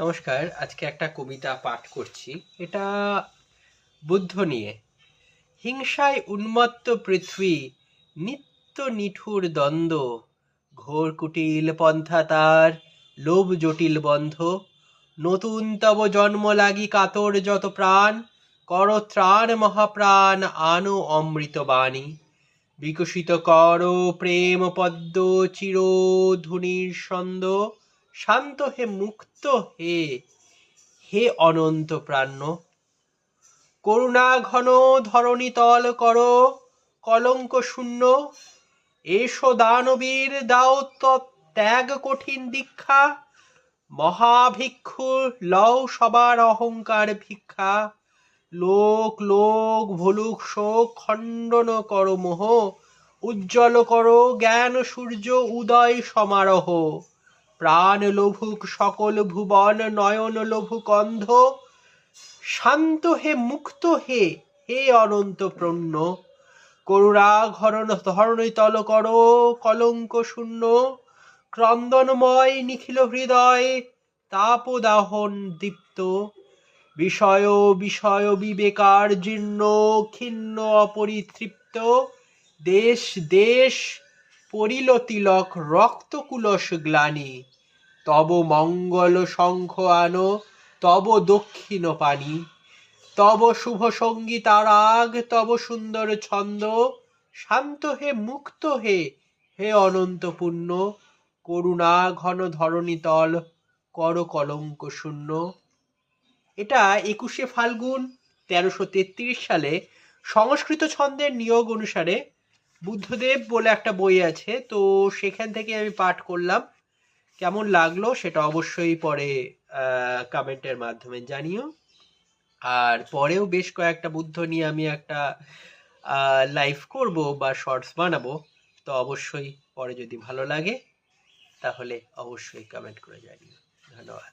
নমস্কার, আজকে একটা কবিতা পাঠ করছি। এটা বুদ্ধ নিয়ে। হিংসায় উন্মত্ত পৃথিবী, নিত্য নিঠুর দ্বন্দ্ব, ঘোর কুটিল পন্থা তার, লোভ জটিল বন্ধ। নতুন তব জন্ম লাগি কাতর যত প্রাণ, কর ত্রাণ মহাপ্রাণ, আনো অমৃত বাণী। বিকশিত কর প্রেম পদ্ম চিরধুনির ছন্দ শান্ত হে, মুক্ত হে হে অনন্ত প্রাণ। করুণা ঘন ধরণী তল কর, কলঙ্ক শূন্য। এসো দানবীর, দাও ত্যাগ কঠিন দীক্ষা। মহাভিক্ষু, লও সবার অহংকার ভিক্ষা। লোক লোক, ভুলুক, শোক, খণ্ডন কর মোহ। উজ্জ্বল করো জ্ঞান, সূর্য, উদয়, সমারোহ। প্রাণ লোভুক সকল ভুবন নয়ন লোভুক অন্ধ। শান্ত হে, মুক্ত হে হে অনন্ত প্রণ্য। করুণা ঘরণ ধরণী তল করো, কলঙ্ক শূন্য। ক্রন্দনময় নিখিল হৃদয়, তাপদাহন দীপ্ত। বিষয় বিষয় বিবেকার জীর্ণ, ক্ষীণ, অপরিতৃপ্ত। দেশ দেশ পরিল তিলক রক্ত কুলস গ্লানি। তব মঙ্গল শঙ্খ আনো, তব দক্ষিণ পানি। তব শুভ রাগ তব সুন্দর ছন্দ। শান্ত হে, মুক্ত হে হে অনন্ত পুণ্য। করুণা ঘন ধরণী তল, কর কলঙ্ক শূন্য। এটা একুশে ফাল্গুন তেরোশো তেত্রিশ সালে সংস্কৃত ছন্দের নিয়োগ অনুসারে বুদ্ধদেব বলে একটা বই আছে, তো সেখান থেকে আমি পাঠ করলাম। কেমন লাগল সেটা অবশ্যই পরে কমেন্টের মাধ্যমে জানিও। আর পরেও বেশ কয়েকটা বুদ্ধ নিয়ে আমি একটা লাইভ করব বা শর্টস বানাবো, তো অবশ্যই পরে যদি ভালো লাগে, তাহলে অবশ্যই কমেন্ট করে জানিও। ধন্যবাদ।